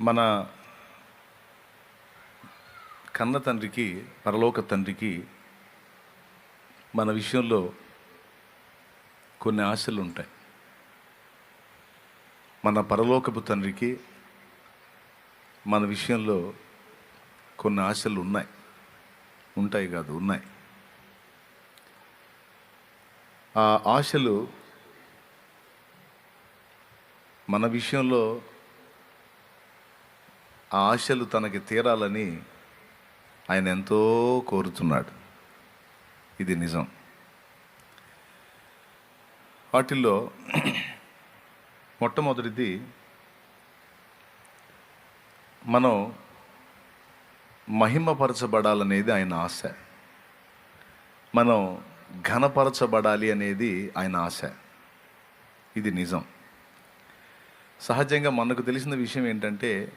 మన కన్న తండ్రికి పరలోక తండ్రికి మన విషయంలో కొన్ని ఆశలు ఉంటాయి. మన పరలోకపు తండ్రికి మన విషయంలో కొన్ని ఆశలు ఉన్నాయి. ఉంటాయి కాదు ఉన్నాయి. ఆ ఆశలు మన విషయంలో ఆ ఆశలు తనకి తీరాలని ఆయన ఎంతో కోరుతున్నాడు. ఇది నిజం. వాటిల్లో మొట్టమొదటిది మనం మహిమపరచబడాలనేది ఆయన ఆశ. మనం ఘనపరచబడాలి అనేది ఆయన ఆశ. ఇది నిజం. సహజంగా మనకు తెలిసిన విషయం ఏంటంటే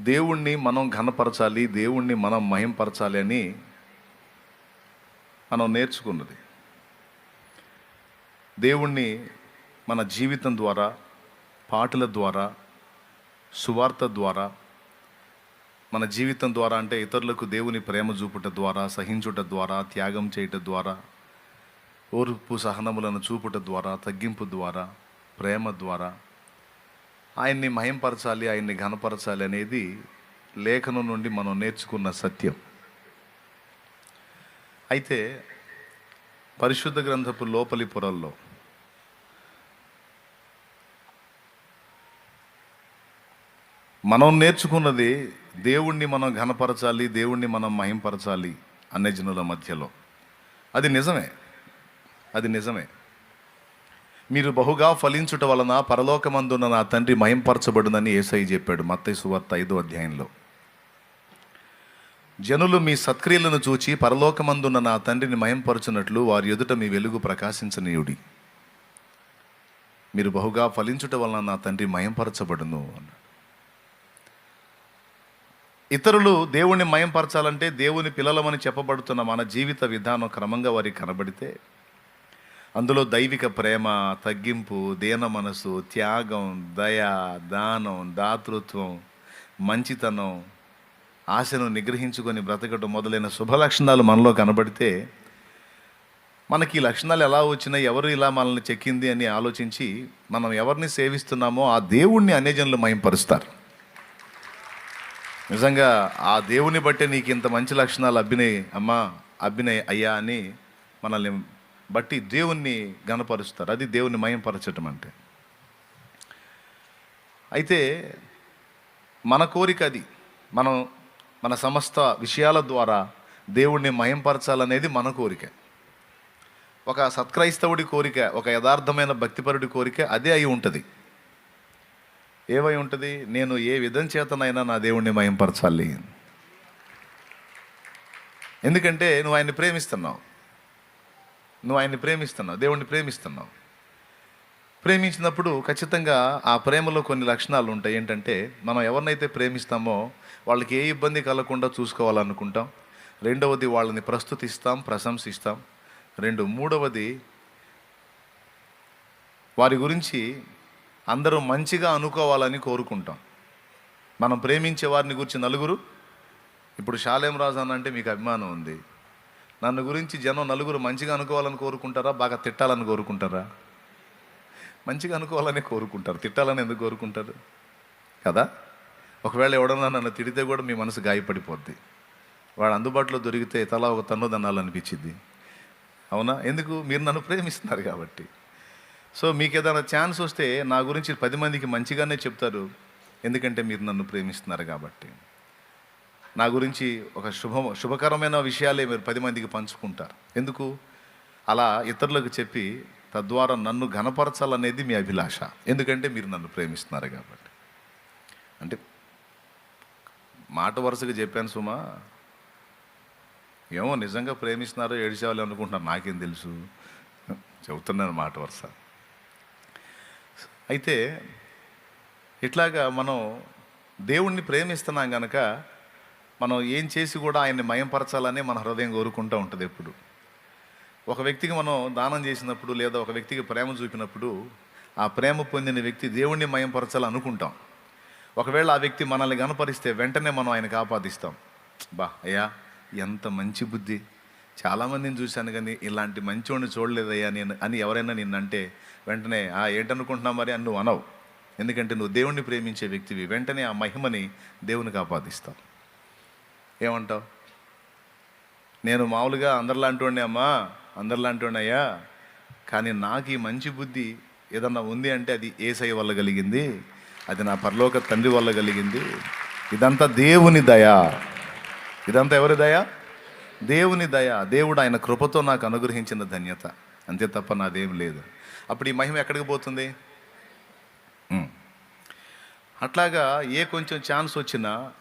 దేవుణ్ణి మనం ఘనపరచాలి దేవుణ్ణి మనం మహింపరచాలి అని మనం నేర్చుకున్నది. దేవుణ్ణి మన జీవితం ద్వారా పాటల ద్వారా సువార్త ద్వారా మన జీవితం ద్వారా అంటే ఇతరులకు దేవుని ప్రేమ చూపుట ద్వారా సహించుట ద్వారా త్యాగం చేయుట ద్వారా ఓర్పు సహనములను చూపుట ద్వారా తగ్గింపు ద్వారా ప్రేమ ద్వారా ఆయన్ని మయంపరచాలి ఆయన్ని ఘనపరచాలి అనేది లేఖనం నుండి మనం నేర్చుకున్న సత్యం. అయితే పరిశుద్ధ గ్రంథపు లోపలి పొరల్లో మనం నేర్చుకున్నది దేవుణ్ణి మనం ఘనపరచాలి దేవుణ్ణి మనం మహింపరచాలి అనే జనుల మధ్యలో. అది నిజమే. అది నిజమే. మీరు బహుగా ఫలించుట వలన పరలోకమందున్న నా తండ్రి మయంపరచబడునని ఏసై చెప్పాడు. మత్తయ్య సువార్త ఐదో అధ్యాయంలో. జనులు మీ సత్క్రియలను చూచి పరలోకమందున్న నా తండ్రిని మయంపరచునట్లు వారి ఎదుట మీ వెలుగు ప్రకాశించనీయుడి. మీరు బహుగా ఫలించుట వలన నా తండ్రి మయంపరచబడును అన్నాడు. ఇతరులు దేవుణ్ణి మయంపరచాలంటే దేవుని పిల్లలమని చెప్పబడుతున్న మన జీవిత విధానం క్రమంగా వారికి కనబడితే అందులో దైవిక ప్రేమ తగ్గింపు దీన మనసు త్యాగం దయ దానం దాతృత్వం మంచితనం ఆశను నిగ్రహించుకొని బ్రతకటం మొదలైన శుభ లక్షణాలు మనలో కనబడితే మనకి ఈ లక్షణాలు ఎలా వచ్చినాయి ఎవరు ఇలా మనల్ని చెక్కింది అని ఆలోచించి మనం ఎవరిని సేవిస్తున్నామో ఆ దేవుణ్ణి అన్యజనులు మయంపరుస్తారు. నిజంగా ఆ దేవుని బట్టే నీకు ఇంత మంచి లక్షణాలు అబ్బినాయి అమ్మా అబ్బినాయి అయ్యా అని మనల్ని బట్టి దేవుణ్ణి గణపరుస్తారు అది దేవుని మయంపరచటం అంటే. అయితే మన కోరిక అది. మనం మన సమస్త విషయాల ద్వారా దేవుణ్ణి మయంపరచాలనేది మన కోరిక. ఒక సత్క్రైస్తవుడి కోరిక ఒక యథార్థమైన భక్తిపరుడి కోరిక అదే అయి ఉంటుంది. ఏమై ఉంటుంది? నేను ఏ విధం చేతనైనా నా దేవుణ్ణి మయంపరచాలి. ఎందుకంటే నువ్వు ఆయన్ని ప్రేమిస్తున్నావు. నువ్వు ఆయన్ని ప్రేమిస్తున్నావు దేవుణ్ణి ప్రేమిస్తున్నావు. ప్రేమించినప్పుడు ఖచ్చితంగా ఆ ప్రేమలో కొన్ని లక్షణాలు ఉంటాయి. ఏంటంటే మనం ఎవరినైతే ప్రేమిస్తామో వాళ్ళకి ఏ ఇబ్బంది కలగకుండా చూసుకోవాలనుకుంటాం. రెండవది వాళ్ళని ప్రస్తుతిస్తాం ప్రశంసిస్తాం. రెండు మూడవది వారి గురించి అందరూ మంచిగా అనుకోవాలని కోరుకుంటాం. మనం ప్రేమించే వారిని గురించి నలుగురు. ఇప్పుడు శాలేం రాజు అని అంటే మీకు అభిమానం ఉంది. నన్ను గురించి జనం నలుగురు మంచిగా అనుకోవాలని కోరుకుంటారా? బాగా తిట్టాలని కోరుకుంటారా? మంచిగా అనుకోవాలని కోరుకుంటారు. తిట్టాలని ఎందుకు కోరుకుంటారు? కదా? ఒకవేళ ఎవడన్నా నన్ను తిడితే కూడా మీ మనసు గాయపడిపోద్ది. వాడు అందుబాటులో దొరికితే తలా ఒక తన్ను దన్నాలనిపించింది అవునా? ఎందుకు? మీరు నన్ను ప్రేమిస్తున్నారు కాబట్టి. సో మీకు ఏదైనా ఛాన్స్ వస్తే నా గురించి పది మందికి మంచిగానే చెప్తారు. ఎందుకంటే మీరు నన్ను ప్రేమిస్తున్నారు కాబట్టి. నా గురించి ఒక శుభ శుభకరమైన విషయాలే మీరు పది మందికి పంచుకుంటారు. ఎందుకు? అలా ఇతరులకు చెప్పి తద్వారా నన్ను ఘనపరచాలనేది మీ అభిలాష. ఎందుకంటే మీరు నన్ను ప్రేమిస్తున్నారు కాబట్టి. అంటే మాట వరుసగా చెప్పాను సుమా ఏమో నిజంగా ప్రేమిస్తున్నారో ఏడిచేవాళ్ళు అనుకుంటున్నారు నాకేం తెలుసు. చెబుతున్నాను మాట వరుస. అయితే ఇట్లాగా మనం దేవుణ్ణి ప్రేమిస్తున్నాం కనుక మనం ఏం చేసి కూడా ఆయన్ని మయంపరచాలని మన హృదయం కోరుకుంటూ ఉంటుంది ఎప్పుడు. ఒక వ్యక్తికి మనం దానం చేసినప్పుడు లేదా ఒక వ్యక్తికి ప్రేమ చూపినప్పుడు ఆ ప్రేమ పొందిన వ్యక్తి దేవుణ్ణి మయంపరచాలి అనుకుంటాం. ఒకవేళ ఆ వ్యక్తి మనల్ని గనపరిస్తే వెంటనే మనం ఆయనకు ఆపాదిస్తాం బా అయ్యా ఎంత మంచి బుద్ధి. చాలామందిని చూశాను కానీ ఇలాంటి మంచోడిని చూడలేదయ్యా నేను అని ఎవరైనా నిన్నంటే వెంటనే ఆ ఏంటనుకుంటున్నావు మరి? అని నువ్వు అనవు. ఎందుకంటే నువ్వు దేవుణ్ణి ప్రేమించే వ్యక్తివి. వెంటనే ఆ మహిమని దేవునికి ఆపాదిస్తావు ఏమంటావు? నేను మామూలుగా అందరిలాంటి అమ్మా అందరిలాంటి అయ్యా కానీ నాకు ఈ మంచి బుద్ధి ఏదన్నా ఉంది అంటే అది ఏసై వల్ల కలిగింది అది నా పరలోక తండ్రి వల్ల కలిగింది. ఇదంతా దేవుని దయ. ఇదంతా ఎవరి దయ? దేవుని దయ. దేవుడు ఆయన కృపతో నాకు అనుగ్రహించిన ధన్యత. అంతే తప్ప నాదేం లేదు. అప్పుడు ఈ మహిమ ఎక్కడికి పోతుంది? అట్లాగా ఏ కొంచెం ఛాన్స్ వచ్చినా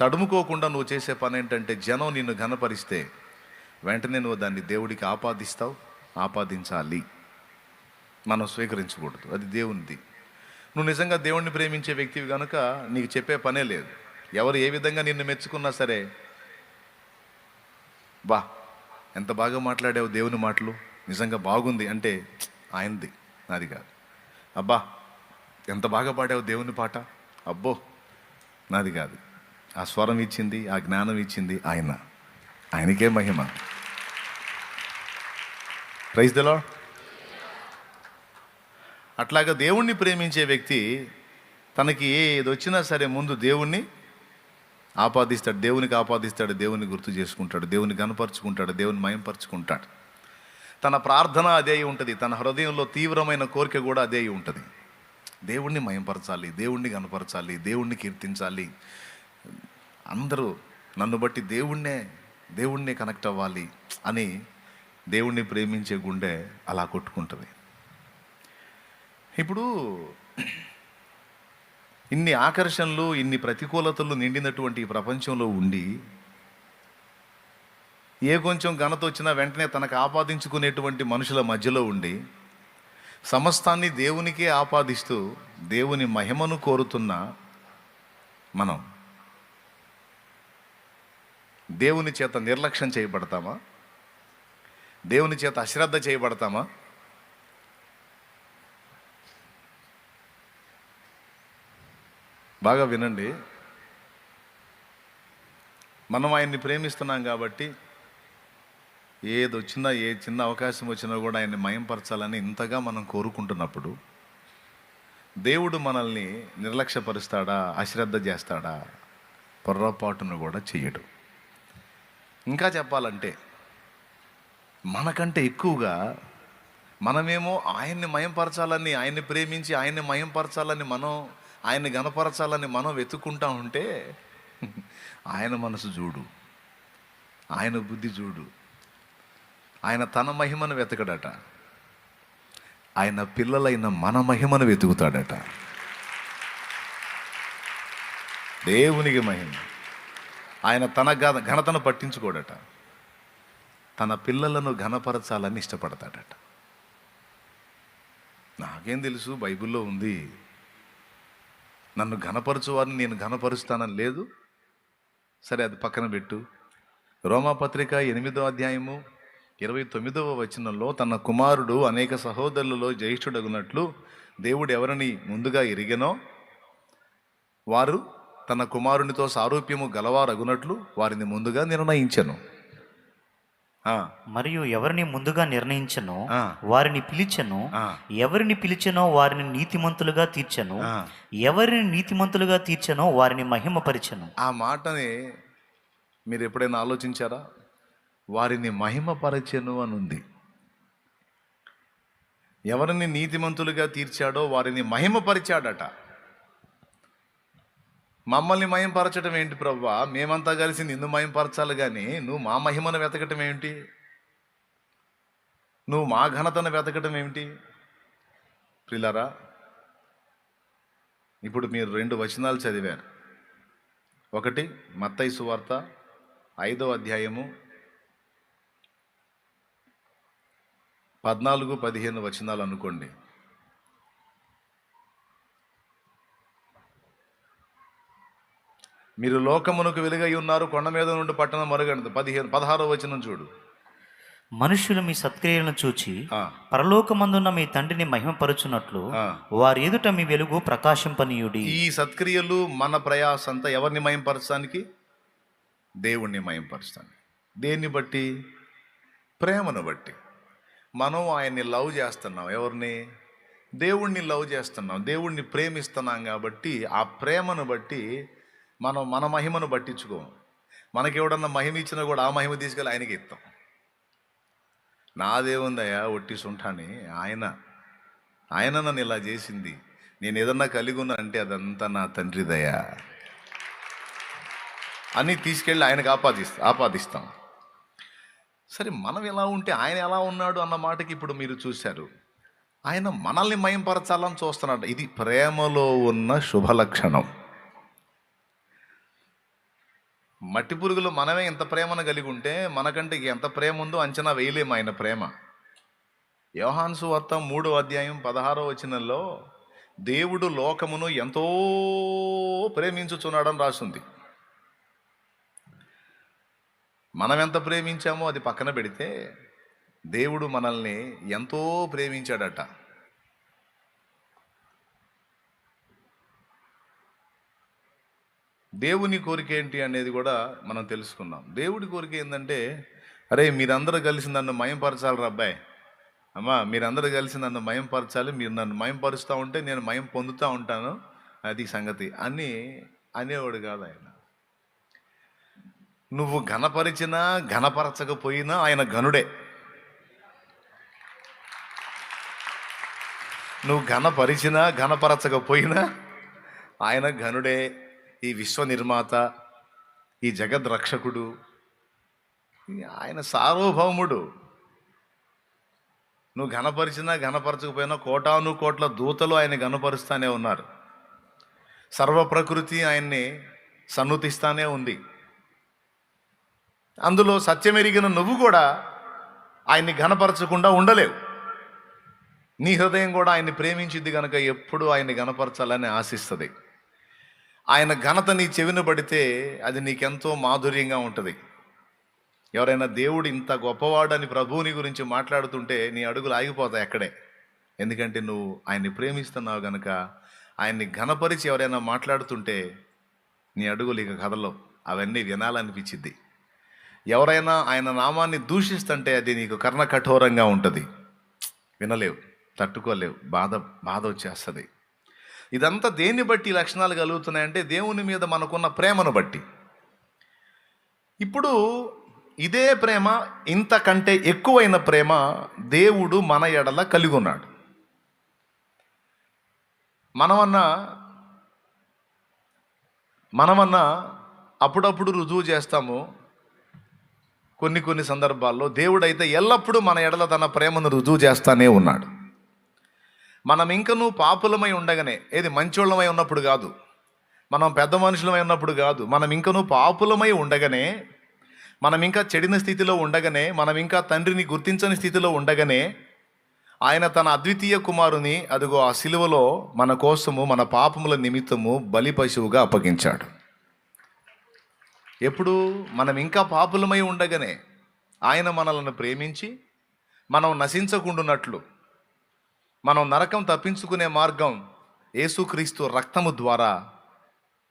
తడుముకోకుండా నువ్వు చేసే పని ఏంటంటే జనం నిన్ను ఘనపరిస్తే వెంటనే నువ్వు దాన్ని దేవుడికి ఆపాదిస్తావు ఆపాదించాలి. మనం స్వీకరించకూడదు. అది దేవునిది. నువ్వు నిజంగా దేవుణ్ణి ప్రేమించే వ్యక్తివి కనుక నీకు చెప్పే పనే లేదు. ఎవరు ఏ విధంగా నిన్ను మెచ్చుకున్నా సరే. బా ఎంత బాగా మాట్లాడావు దేవుని మాటలు. నిజంగా బాగుంది అంటే ఆయనది నాది కాదు. అబ్బా ఎంత బాగా పాడావు దేవుని పాట. అబ్బో నాది కాదు. ఆ స్వరం ఇచ్చింది ఆ జ్ఞానం ఇచ్చింది ఆయన. ఆయనకే మహిమ. ప్రైజ్ దలో అట్లాగా దేవుణ్ణి ప్రేమించే వ్యక్తి తనకి ఏది వచ్చినా సరే ముందు దేవుణ్ణి ఆపాదిస్తాడు దేవునికి ఆపాదిస్తాడు దేవుని గుర్తు చేసుకుంటాడు దేవుని కనపరుచుకుంటాడు దేవుని మయంపరుచుకుంటాడు. తన ప్రార్థన అదే అయి ఉంటుంది తన హృదయంలో తీవ్రమైన కోరిక కూడా అదే అయి ఉంటుంది. దేవుణ్ణి మయంపరచాలి దేవుణ్ణి కనపరచాలి దేవుణ్ణి కీర్తించాలి అందరూ నన్ను బట్టి దేవుణ్ణే దేవుణ్ణి కనెక్ట్ అవ్వాలి అని దేవుణ్ణి ప్రేమించే గుండె అలా కొట్టుకుంటుంది. ఇప్పుడు ఇన్ని ఆకర్షణలు ఇన్ని ప్రతికూలతలు నిండినటువంటి ఈ ప్రపంచంలో ఉండి ఏ కొంచెం ఘనత వచ్చినా వెంటనే తనకు ఆపాదించుకునేటువంటి మనుషుల మధ్యలో ఉండి సమస్తాన్ని దేవునికే ఆపాదిస్తూ దేవుని మహిమను కోరుతున్న మనం. దేవుని చేత నిర్లక్ష్యం చేయబడతామా? దేవుని చేత అశ్రద్ధ చేయబడతామా? బాగా వినండి. మనం ఆయన్ని ప్రేమిస్తున్నాం కాబట్టి ఏది వచ్చినా ఏ చిన్న అవకాశం వచ్చినా కూడా ఆయన్ని మయంపరచాలని ఇంతగా మనం కోరుకుంటున్నప్పుడు దేవుడు మనల్ని నిర్లక్ష్యపరుస్తాడా అశ్రద్ధ చేస్తాడా? పొర్రపాటును కూడా చేయడు. ఇంకా చెప్పాలంటే మనకంటే ఎక్కువగా మనమేమో ఆయన్ని మయంపరచాలని ఆయన్ని ప్రేమించి ఆయన్ని మయంపరచాలని మనం ఆయన్ని గనపరచాలని మనం వెతుక్కుంటా ఉంటే ఆయన మనసు చూడు. ఆయన బుద్ధి చూడు. ఆయన తన మహిమను వెతకడట. ఆయన పిల్లలైన మన మహిమను వెతుకుతాడట. దేవునికి మహిమ. ఆయన తన ఘనతను పట్టించుకోడట. తన పిల్లలను ఘనపరచాలని ఇష్టపడతాడట. నాకేం తెలుసు బైబిల్లో ఉంది. నన్ను ఘనపరచువారిని నేను ఘనపరుస్తానని లేదు. సరే అది పక్కన పెట్టు. రోమాపత్రిక ఎనిమిదో అధ్యాయము ఇరవై తొమ్మిదవ వచనంలో తన కుమారుడు అనేక సహోదరులలో జ్యేష్ఠుడగునట్లు దేవుడు ఎవరిని ముందుగా ఎరిగెనో వారు తన కుమారునితో సారూప్యము గలవారగునట్లు వారిని ముందుగా నిర్ణయించెను. మరియు ఎవరిని ముందుగా నిర్ణయించనో. వారిని పిలిచెను. ఎవరిని పిలిచెనో వారిని నీతిమంతులుగా తీర్చెను. ఎవరిని నీతిమంతులుగా తీర్చెనో వారిని మహిమపరిచెను. ఆ మాటని మీరు ఎప్పుడైనా ఆలోచించారా? వారిని మహిమపరచెను అని ఉంది ఎవరిని నీతిమంతులుగా తీర్చాడో వారిని మహిమపరిచాడట. మమ్మల్ని మయంపరచడం ఏంటి ప్రవ్వా మేమంతా కలిసి నిన్ను మయంపరచాలి కానీ నువ్వు మా మహిమను వెతకటం ఏమిటి? నువ్వు మా ఘనతను వెతకటం ఏమిటి? ప్రిలరా ఇప్పుడు మీరు రెండు వచనాలు చదివారు. ఒకటి మత్తయి సువార్త ఐదో అధ్యాయము పద్నాలుగు పదిహేను వచనాలు అనుకోండి. మీరు లోకమునకు వెలుగై ఉన్నారు కొండ మీద నుండి పట్టణం మరుగండి. పదిహేను పదహారో వచనం చూడు. మనుష్యులు మీ సత్క్రియలను చూచి పరలోకమందున్న మీ తండ్రిని మహిమపరచునట్లు ఆ. వారి ఎదుట మీ వెలుగు ప్రకాశింపనీయుడి. ఈ సత్క్రియలు మన ప్రయాస అంతా ఎవరిని మయంపరచడానికి దేవుణ్ణి మయంపరచడానికి దేన్ని బట్టి? ప్రేమను బట్టి. మనం ఆయన్ని లవ్ చేస్తున్నాం. ఎవరిని? దేవుణ్ణి లవ్ చేస్తున్నాం. దేవుణ్ణి ప్రేమిస్తున్నాం కాబట్టి ఆ ప్రేమను బట్టి మనం మన మహిమను పట్టించుకోము. మనకి ఎవడన్నా మహిమ ఇచ్చినా కూడా ఆ మహిమ తీసుకెళ్ళి ఆయనకి ఇస్తాం. నాదేముందయ్యా ఒట్టి సుంఠాని? ఆయన ఆయన నన్ను ఇలా చేసింది. నేను ఏదన్నా కలిగి ఉన్నా అదంతా నా తండ్రి అని తీసుకెళ్ళి ఆయనకు ఆపాదిస్తా ఆపాదిస్తాం. సరే మనం ఎలా ఉంటే ఆయన ఎలా ఉన్నాడు అన్న మాటకి ఇప్పుడు మీరు చూశారు. ఆయన మనల్ని మయంపరచాలని చూస్తున్నాడు. ఇది ప్రేమలో ఉన్న శుభ మట్టి పురుగులు మనమే ఎంత ప్రేమను కలిగి ఉంటే మనకంటే ఎంత ప్రేమ ఉందో అంచనా వేయలేము ఆయన ప్రేమ. యోహాన్సు వార్త మూడో అధ్యాయం పదహారో వచనంలో దేవుడు లోకమును ఎంతో ప్రేమించుచున్నాడని రాస్తుంది మనం ఎంత ప్రేమించామో అది పక్కన పెడితే దేవుడు మనల్ని ఎంతో ప్రేమించాడట. దేవుని కోరిక ఏంటి అనేది కూడా మనం తెలుసుకున్నాం దేవుడి కోరిక ఏంటంటే అరే మీరందరూ కలిసి నన్ను మయంపరచాలి అబ్బాయి. అమ్మా మీరందరూ కలిసి నన్ను మయంపరచాలి మీరు నన్ను మయంపరుస్తూ ఉంటే నేను మయం పొందుతూ ఉంటాను అది సంగతి. అని అనేవాడు కాదు ఆయన. నువ్వు ఘనపరిచినా ఘనపరచకపోయినా ఆయన ఘనుడే. నువ్వు ఘనపరిచినా ఘనపరచకపోయినా ఆయన ఘనుడే. ఈ విశ్వ నిర్మాత ఈ జగద్ రక్షకుడు ఆయన సార్వభౌముడు. నువ్వు ఘనపరిచినా ఘనపరచకపోయినా కోటాను కోట్ల దూతలు ఆయన ఘనపరుస్తానే ఉన్నారు. సర్వ ప్రకృతి ఆయన్ని సన్నుతిస్తానే ఉంది. అందులో సత్యమెరిగిన నువ్వు కూడా ఆయన్ని ఘనపరచకుండా ఉండలేవు. నీ హృదయం కూడా ఆయన్ని ప్రేమించింది కనుక ఎప్పుడు ఆయన్ని ఘనపరచాలని ఆశిస్తుంది. ఆయన ఘనత నీ చెవిన పడితే అది నీకెంతో మాధుర్యంగా ఉంటుంది. ఎవరైనా దేవుడు ఇంత గొప్పవాడని ప్రభువుని గురించి మాట్లాడుతుంటే నీ అడుగులు ఆగిపోతాయి అక్కడే. ఎందుకంటే నువ్వు ఆయన్ని ప్రేమిస్తున్నావు గనక ఆయన్ని ఘనపరిచి ఎవరైనా మాట్లాడుతుంటే నీ అడుగులు ఇక కథలో అవన్నీ వినాలనిపించిద్ది. ఎవరైనా ఆయన నామాన్ని దూషిస్తుంటే అది నీకు కర్ణ కఠోరంగా ఉంటుంది. వినలేవు తట్టుకోలేవు బాధ బాధ వచ్చేస్తుంది. ఇదంతా దేన్ని బట్టి లక్షణాలు కలుగుతున్నాయంటే దేవుని మీద మనకున్న ప్రేమను బట్టి. ఇప్పుడు ఇదే ప్రేమ ఇంతకంటే ఎక్కువైన ప్రేమ దేవుడు మన ఎడల కలిగి ఉన్నాడు మనమన్నా మనమన్నా అప్పుడప్పుడు రుజువు చేస్తాము. కొన్ని కొన్ని సందర్భాల్లో దేవుడైతే ఎల్లప్పుడూ మన ఎడల తన ప్రేమను రుజువు చేస్తానే ఉన్నాడు. మనం ఇంకనూ పాపులమై ఉండగానే ఏది మంచోళ్ళమై ఉన్నప్పుడు కాదు. మనం పెద్ద మనుషులమై ఉన్నప్పుడు కాదు. మనం ఇంకనూ పాపులమై ఉండగానే మనం ఇంకా చెడిన స్థితిలో ఉండగానే మనం ఇంకా తండ్రిని గుర్తించని స్థితిలో ఉండగానే ఆయన తన అద్వితీయ కుమారుని అదిగో ఆ సిలువలో మన కోసము మన పాపముల నిమిత్తము బలి పశువుగా అప్పగించాడు. ఎప్పుడు మనం ఇంకా పాపులమై ఉండగానే ఆయన మనలను ప్రేమించి మనం నశించకుండునట్లు మనం నరకం తప్పించుకునే మార్గం యేసుక్రీస్తు రక్తము ద్వారా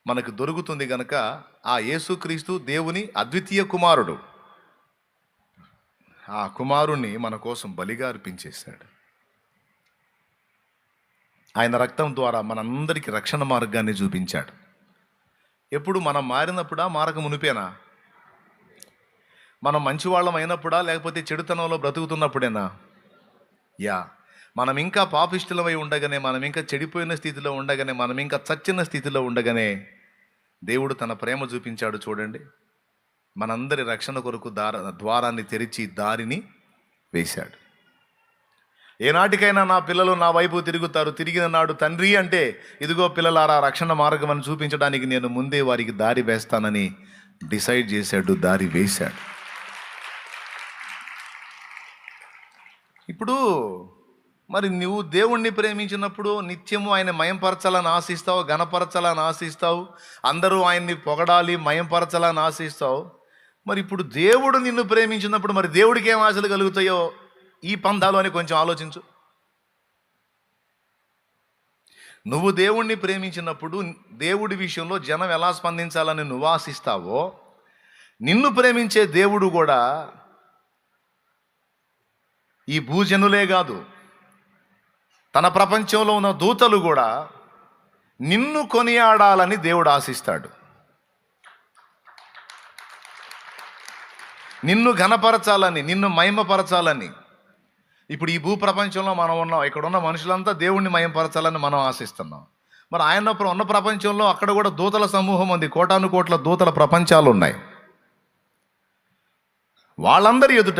మనకు దొరుకుతుంది గనక ఆ యేసుక్రీస్తు దేవుని అద్వితీయ కుమారుడు. ఆ కుమారుణ్ణి మన కోసం బలిగా అర్పించేశాడు. ఆయన రక్తం ద్వారా మనందరికీ రక్షణ మార్గాన్ని చూపించాడు. ఎప్పుడు మనం మారినప్పుడా మారక మునిపేనా? మనం మంచివాళ్ళం అయినప్పుడా లేకపోతే చెడుతనంలో బ్రతుకుతున్నప్పుడేనా? యా. మనం ఇంకా పాపిష్టులమై ఉండగానే మనం ఇంకా చెడిపోయిన స్థితిలో ఉండగానే మనం ఇంకా చచ్చిన స్థితిలో ఉండగానే దేవుడు తన ప్రేమ చూపించాడు చూడండి. మనందరి రక్షణ కొరకు దార ద్వారాన్ని తెరిచి దారిని వేశాడు. ఏనాటికైనా నా పిల్లలు నా వైపు తిరుగుతారు. తిరిగిన నాడు తండ్రి అంటే ఇదిగో పిల్లలారా రక్షణ మార్గం అని చూపించడానికి నేను ముందే వారికి దారి వేస్తానని డిసైడ్ చేశాడు దారి వేశాడు. ఇప్పుడు మరి నువ్వు దేవుణ్ణి ప్రేమించినప్పుడు నిత్యము ఆయన మయంపరచాలని ఆశిస్తావు గణపరచాలని ఆశిస్తావు అందరూ ఆయన్ని పొగడాలి మయంపరచాలని ఆశిస్తావు. మరి ఇప్పుడు దేవుడు నిన్ను ప్రేమించినప్పుడు మరి దేవుడికి ఏం ఆశలు కలుగుతాయో ఈ పందాలు అని కొంచెం ఆలోచించు. నువ్వు దేవుణ్ణి ప్రేమించినప్పుడు దేవుడి విషయంలో జనం ఎలా స్పందించాలని నువ్వు ఆశిస్తావో నిన్ను ప్రేమించే దేవుడు కూడా ఈ భూజనులే కాదు తన ప్రపంచంలో ఉన్న దూతలు కూడా నిన్ను కొనియాడాలని దేవుడు ఆశిస్తాడు. నిన్ను ఘనపరచాలని నిన్ను మహిమపరచాలని. ఇప్పుడు ఈ భూ ప్రపంచంలో మనం ఉన్నాం ఇక్కడ ఉన్న మనుషులంతా దేవుణ్ణి మయంపరచాలని మనం ఆశిస్తున్నాం. మరి ఆయన ఉన్న ప్రపంచంలో అక్కడ కూడా దూతల సమూహం ఉంది కోటాను కోట్ల దూతల ప్రపంచాలు ఉన్నాయి. వాళ్ళందరి ఎదుట